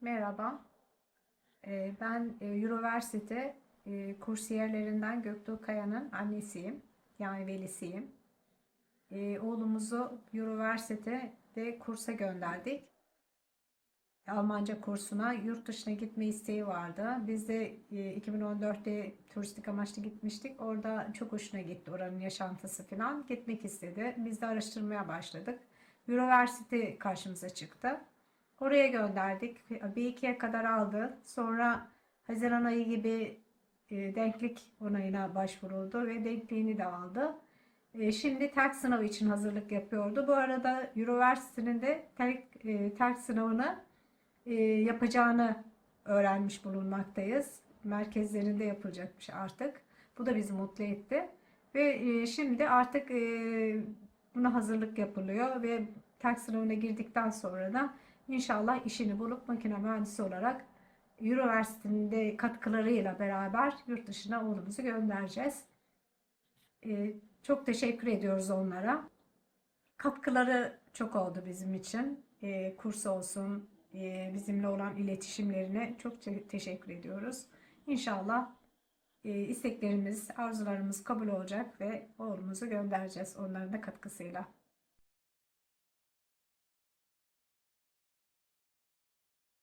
Merhaba. Ee, Ben e, Euroversity e, kursiyerlerinden Göktuğ Kaya'nın annesiyim. Yani velisiyim. Ee, Oğlumuzu Euroversity'de kursa gönderdik. Almanca kursuna yurt dışına gitme isteği vardı. Biz de e, 2014'te turistik amaçlı gitmiştik. Orada çok hoşuna gitti oranın yaşantısı falan. Gitmek istedi. Biz de araştırmaya başladık. Euroversity karşımıza çıktı. Oraya gönderdik. Bir ikiye kadar aldı. Sonra Haziran ayı gibi e, denklik onayına başvuruldu ve denkliğini de aldı. E, Şimdi TELK sınavı için hazırlık yapıyordu. Bu arada Euroversity'nin de TELK, e, TELK sınavını yapacağını öğrenmiş bulunmaktayız. Merkezlerinde yapılacakmış artık. Bu da bizi mutlu etti. Ve şimdi artık buna hazırlık yapılıyor ve TELK sınavına girdikten sonra da inşallah işini bulup makine mühendisi olarak Euroversity'nin katkılarıyla beraber yurt dışına oğlumuzu göndereceğiz. E, çok teşekkür ediyoruz onlara. Katkıları çok oldu bizim için. E, kurs olsun, e, bizimle olan iletişimlerine çok te- teşekkür ediyoruz. İnşallah e, isteklerimiz, arzularımız kabul olacak ve oğlumuzu göndereceğiz onların da katkısıyla.